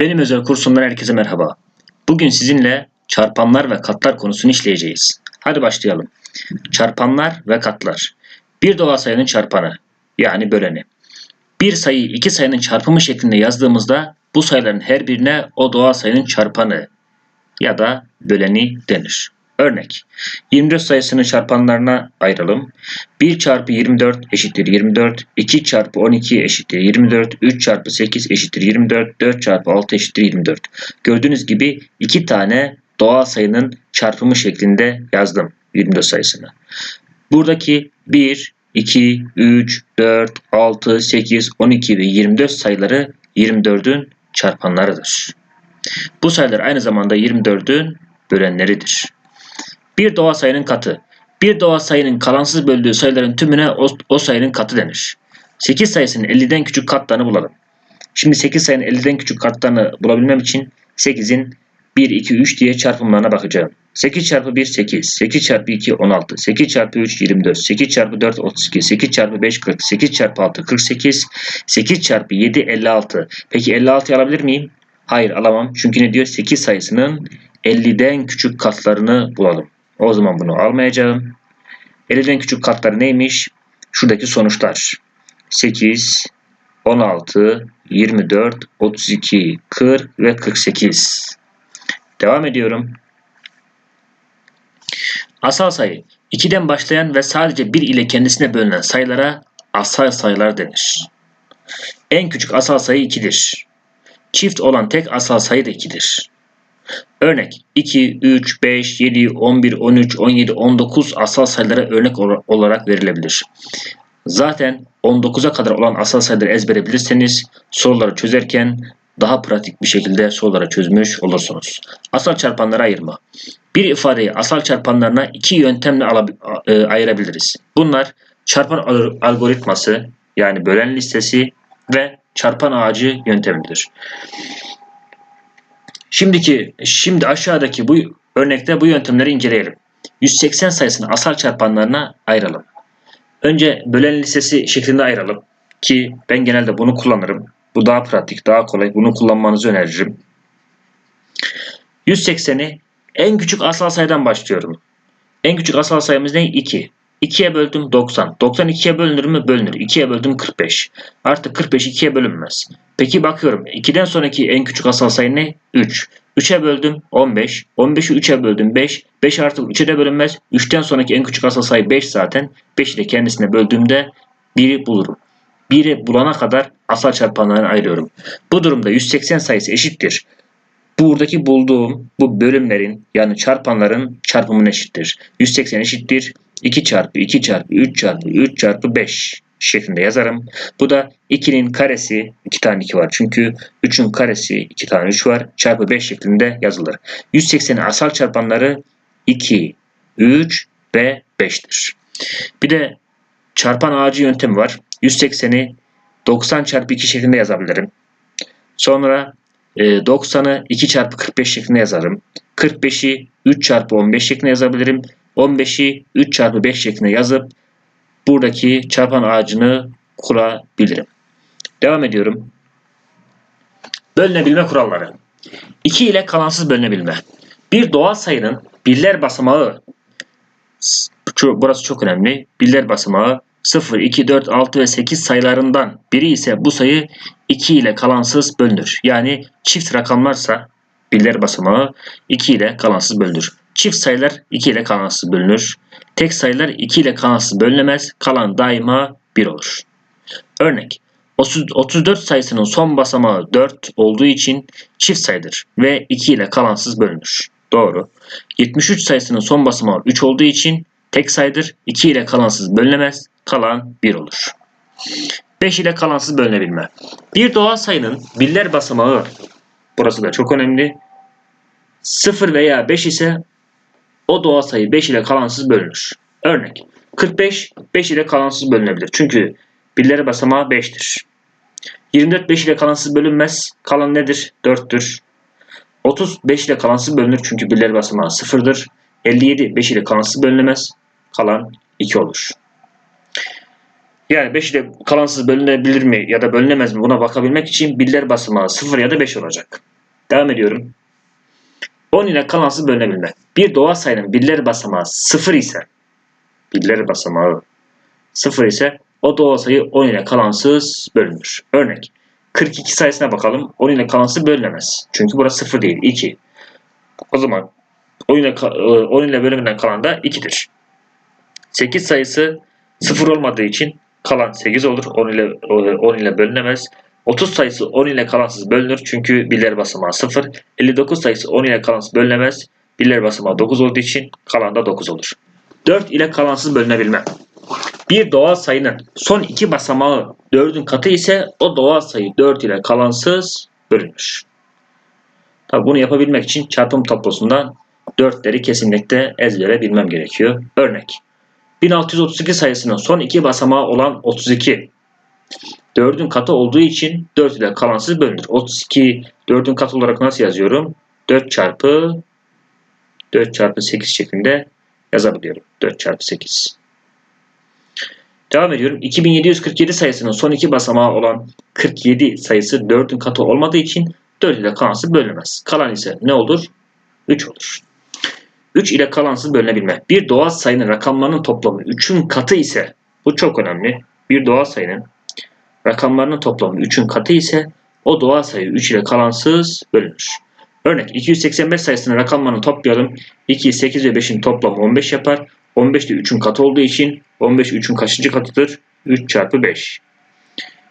Benim özel kursumdan herkese merhaba. Bugün sizinle çarpanlar ve katlar konusunu işleyeceğiz. Hadi başlayalım. Çarpanlar ve katlar. Bir doğal sayının çarpanı yani böleni. Bir sayıyı iki sayının çarpımı şeklinde yazdığımızda bu sayıların her birine o doğal sayının çarpanı ya da böleni denir. Örnek 24 sayısını çarpanlarına ayıralım. 1 çarpı 24 eşittir 24. 2 çarpı 12 eşittir 24. 3 çarpı 8 eşittir 24. 4 çarpı 6 eşittir 24. Gördüğünüz gibi iki tane doğal sayının çarpımı şeklinde yazdım 24 sayısını. Buradaki 1, 2, 3, 4, 6, 8, 12 ve 24 sayıları 24'ün çarpanlarıdır. Bu sayılar aynı zamanda 24'ün bölenleridir. Bir doğal sayının katı. Bir doğal sayının kalansız böldüğü sayıların tümüne o, o sayının katı denir. 8 sayısının 50'den küçük katlarını bulalım. Şimdi 8 sayının 50'den küçük katlarını bulabilmem için 8'in 1, 2, 3 diye çarpımlarına bakacağım. 8 çarpı 1 8, 8 çarpı 2 16, 8 çarpı 3 24, 8 çarpı 4 32, 8 çarpı 5 40, 8 çarpı 6 48, 8 çarpı 7 56. Peki 56 alabilir miyim? Hayır alamam. Çünkü ne diyor? 8 sayısının 50'den küçük katlarını bulalım. O zaman bunu almayacağım. 50'den küçük katları neymiş? Şuradaki sonuçlar. 8, 16, 24, 32, 40 ve 48. Devam ediyorum. Asal sayı. 2'den başlayan ve sadece 1 ile kendisine bölünen sayılara asal sayılar denir. En küçük asal sayı 2'dir. Çift olan tek asal sayı da 2'dir. Örnek 2, 3, 5, 7, 11, 13, 17, 19 asal sayılara örnek olarak verilebilir. Zaten 19'a kadar olan asal sayıları ezbere bilirseniz soruları çözerken daha pratik bir şekilde soruları çözmüş olursunuz. Asal çarpanlara ayırma. Bir ifadeyi asal çarpanlarına iki yöntemle e, ayırabiliriz. Bunlar çarpan algoritması yani bölen listesi ve çarpan ağacı yöntemidir. Şimdiki şimdi aşağıdaki bu örnekte bu yöntemleri inceleyelim. 180 sayısını asal çarpanlarına ayıralım. Önce bölen listesi şeklinde ayıralım ki ben genelde bunu kullanırım. Bu daha pratik, daha kolay. Bunu kullanmanızı öneririm. 180'i en küçük asal sayıdan başlıyorum. En küçük asal sayımız ne? 2. 2'ye böldüm 90. 90 2'ye bölünür mü? Bölünür. 2'ye böldüm 45. Artık 45 2'ye bölünmez. Peki bakıyorum. 2'den sonraki en küçük asal sayı ne? 3. 3'e böldüm 15. 15'i 3'e böldüm 5. 5 artık 3'e de bölünmez. 3'ten sonraki en küçük asal sayı 5 zaten. 5'i de kendisine böldüğümde 1'i bulurum. 1'i bulana kadar asal çarpanlarını ayırıyorum. Bu durumda 180 sayısı eşittir. Buradaki bulduğum bu bölümlerin yani çarpanların çarpımına eşittir. 180 eşittir 2 çarpı 2 çarpı 3 çarpı 3 çarpı 5 şeklinde yazarım. Bu da 2'nin karesi 2 tane 2 var. Çünkü 3'ün karesi 2 tane 3 var. Çarpı 5 şeklinde yazılır. 180'in asal çarpanları 2, 3 ve 5'tir. Bir de çarpan ağacı yöntemi var. 180'i 90 çarpı 2 şeklinde yazabilirim. Sonra 90'ı 2 çarpı 45 şeklinde yazarım. 45'i 3 çarpı 15 şeklinde yazabilirim. 15'i 3 çarpı 5 şeklinde yazıp buradaki çarpan ağacını kurabilirim. Devam ediyorum. Bölünebilme kuralları. 2 ile kalansız bölünebilme. Bir doğal sayının birler basamağı burası çok önemli. Birler basamağı 0, 2, 4, 6 ve 8 sayılarından biri ise bu sayı 2 ile kalansız bölünür. Yani çift rakamlarsa birler basamağı 2 ile kalansız bölünür. Çift sayılar 2 ile kalansız bölünür. Tek sayılar 2 ile kalansız bölünemez. Kalan daima 1 olur. Örnek 34 sayısının son basamağı 4 olduğu için çift sayıdır ve 2 ile kalansız bölünür. Doğru. 73 sayısının son basamağı 3 olduğu için tek sayıdır. 2 ile kalansız bölünemez. Kalan 1 olur. 5 ile kalansız bölünebilme. Bir doğal sayının birler basamağı burası da çok önemli. 0 veya 5 ise o doğal sayı 5 ile kalansız bölünür. Örnek 45 5 ile kalansız bölünebilir. Çünkü birleri basamağı 5'tir. 24 5 ile kalansız bölünmez. Kalan nedir? 4'tür. 30 5 ile kalansız bölünür çünkü birleri basamağı 0'dır. 57 5 ile kalansız bölünemez. Kalan 2 olur. Yani 5 ile kalansız bölünebilir mi ya da bölünemez mi buna bakabilmek için birler basamağı 0 ya da 5 olacak. Devam ediyorum. 10 ile kalansız bölünebilme. Bir doğal sayının birler basamağı 0 ise birler basamağı 0 ise o doğal sayı 10 ile kalansız bölünür. Örnek 42 sayısına bakalım. 10 ile kalansız bölünemez. Çünkü burası 0 değil 2. O zaman 10 ile, 10 ile bölümünden kalan da 2'dir. 8 sayısı 0 olmadığı için kalan 8 olur. 10 ile 10 ile bölünemez. 30 sayısı 10 ile kalansız bölünür çünkü birler basamağı 0. 59 sayısı 10 ile kalansız bölünemez. Birler basamağı 9 olduğu için kalan da 9 olur. 4 ile kalansız bölünebilme. Bir doğal sayının son iki basamağı 4'ün katı ise o doğal sayı 4 ile kalansız bölünür. Tabi bunu yapabilmek için çarpım tablosundan 4'leri kesinlikle ezbere bilmem gerekiyor. Örnek 1632 sayısının son iki basamağı olan 32 4'ün katı olduğu için 4 ile kalansız bölünür. 32 4'ün katı olarak nasıl yazıyorum? 4 çarpı 4 çarpı 8 şeklinde yazabiliyorum. 4 çarpı 8. Devam ediyorum. 2747 sayısının son iki basamağı olan 47 sayısı 4'ün katı olmadığı için 4 ile kalansız bölünemez. Kalan ise ne olur? 3 olur. 3 ile kalansız bölünebilme. Bir doğal sayının rakamlarının toplamı 3'ün katı ise bu çok önemli. Bir doğal sayının rakamlarının toplamı 3'ün katı ise o doğal sayı 3 ile kalansız bölünür. Örnek 285 sayısının rakamlarını toplayalım. 2, 8 ve 5'in toplamı 15 yapar. 15 de 3'ün katı olduğu için 15 3'ün kaçıncı katıdır? 3 çarpı 5.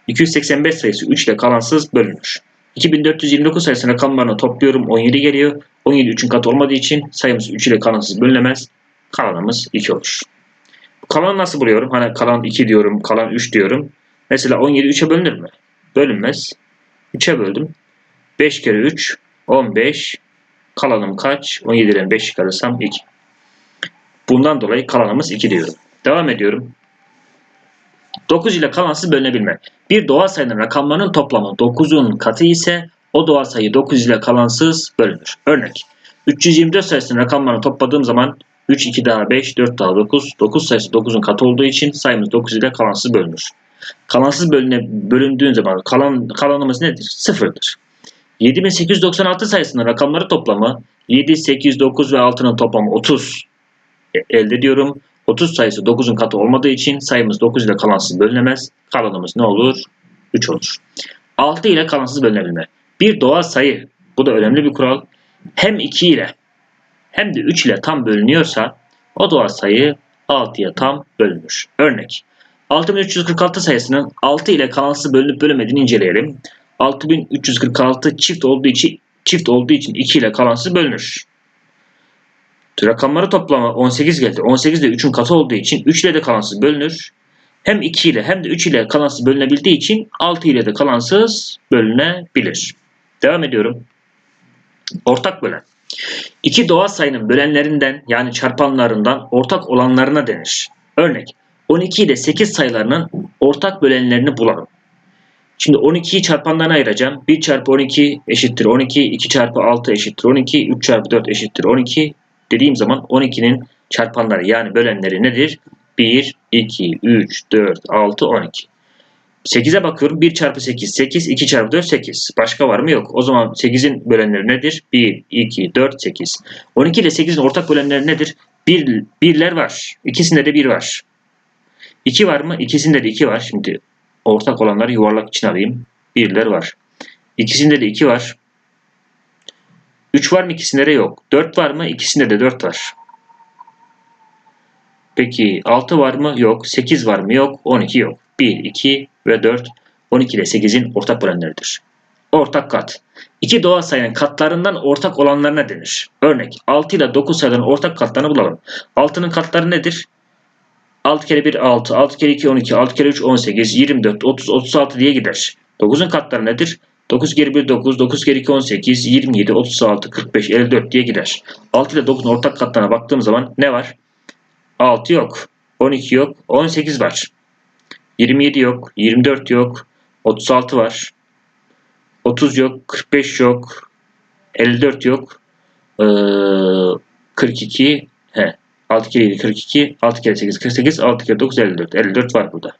285 sayısı 3 ile kalansız bölünür. 2429 sayısının rakamlarını topluyorum. 17 geliyor. 17 3'ün katı olmadığı için sayımız 3 ile kalansız bölünemez. Kalanımız 2 olur. Kalan nasıl buluyorum? Hani kalan 2 diyorum, kalan 3 diyorum. Mesela 17 3'e bölünür mü? Bölünmez. 3'e böldüm. 5 kere 3 15. Kalanım kaç? 17'den 5 çıkarırsam 2. Bundan dolayı kalanımız 2 diyorum. Devam ediyorum. 9 ile kalansız bölünebilme. Bir doğal sayının rakamlarının toplamı 9'un katı ise o doğal sayı 9 ile kalansız bölünür. Örnek 324 sayısının rakamlarını topladığım zaman 3, 2 daha 5, 4 daha 9. 9 sayısı 9'un katı olduğu için sayımız 9 ile kalansız bölünür. Kalansız bölüne, bölündüğün zaman kalan, kalanımız nedir? Sıfırdır. 7896 sayısının rakamları toplamı 7, 8, 9 ve 6'nın toplamı 30 elde ediyorum. 30 sayısı 9'un katı olmadığı için sayımız 9 ile kalansız bölünemez. Kalanımız ne olur? 3 olur. 6 ile kalansız bölünebilme. Bir doğal sayı, bu da önemli bir kural. Hem 2 ile hem de 3 ile tam bölünüyorsa o doğal sayı 6'ya tam bölünür. Örnek 6346 sayısının 6 ile kalansız bölünüp bölünmediğini inceleyelim. 6346 çift olduğu için çift olduğu için 2 ile kalansız bölünür. Rakamları toplamı 18 geldi. 18 de 3'ün katı olduğu için 3 ile de kalansız bölünür. Hem 2 ile hem de 3 ile kalansız bölünebildiği için 6 ile de kalansız bölünebilir. Devam ediyorum. Ortak bölen. İki doğal sayının bölenlerinden yani çarpanlarından ortak olanlarına denir. Örnek 12 ile 8 sayılarının ortak bölenlerini bulalım. Şimdi 12'yi çarpanlarına ayıracağım. 1 çarpı 12 eşittir 12, 2 çarpı 6 eşittir 12, 3 çarpı 4 eşittir 12 dediğim zaman 12'nin çarpanları yani bölenleri nedir? 1, 2, 3, 4, 6, 12. 8'e bakıyorum. 1 çarpı 8, 8, 2 çarpı 4, 8. Başka var mı? Yok. O zaman 8'in bölenleri nedir? 1, 2, 4, 8. 12 ile 8'in ortak bölenleri nedir? 1, birler var. İkisinde de 1 var. 2 var mı? İkisinde de 2 var. Şimdi ortak olanları yuvarlak için alayım. Birler var. İkisinde de 2 var. 3 var mı? İkisinde de yok. 4 var mı? İkisinde de 4 var. Peki 6 var mı? Yok. 8 var mı? Yok. 12 yok. 1, 2 ve 4 12 ile 8'in ortak bölenleridir. Ortak kat. İki doğal sayının katlarından ortak olanlarına denir. Örnek 6 ile 9 sayıların ortak katlarını bulalım. 6'nın katları nedir? 6 kere 1 6, 6 kere 2 12, 6 kere 3 18, 24, 30, 36 diye gider. 9'un katları nedir? 9 kere 1 9, 9 kere 2 18, 27, 36, 45, 54 diye gider. 6 ile 9'un ortak katlarına baktığım zaman ne var? 6 yok, 12 yok, 18 var. 27 yok, 24 yok, 36 var. 30 yok, 45 yok, 54 yok, ee, 42, he, 6 kere 7 42, 6 kere 8 48, 6 kere 9 54. 54 var burada.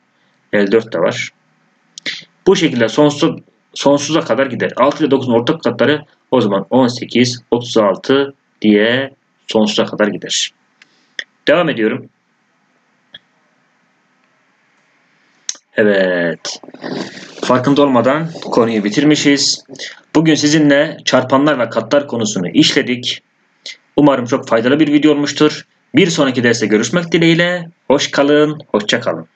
54 de var. Bu şekilde sonsuz, sonsuza kadar gider. 6 ile 9'un ortak katları o zaman 18, 36 diye sonsuza kadar gider. Devam ediyorum. Evet. Farkında olmadan konuyu bitirmişiz. Bugün sizinle çarpanlar ve katlar konusunu işledik. Umarım çok faydalı bir video olmuştur. Bir sonraki derste görüşmek dileğiyle. Hoş kalın, hoşça kalın.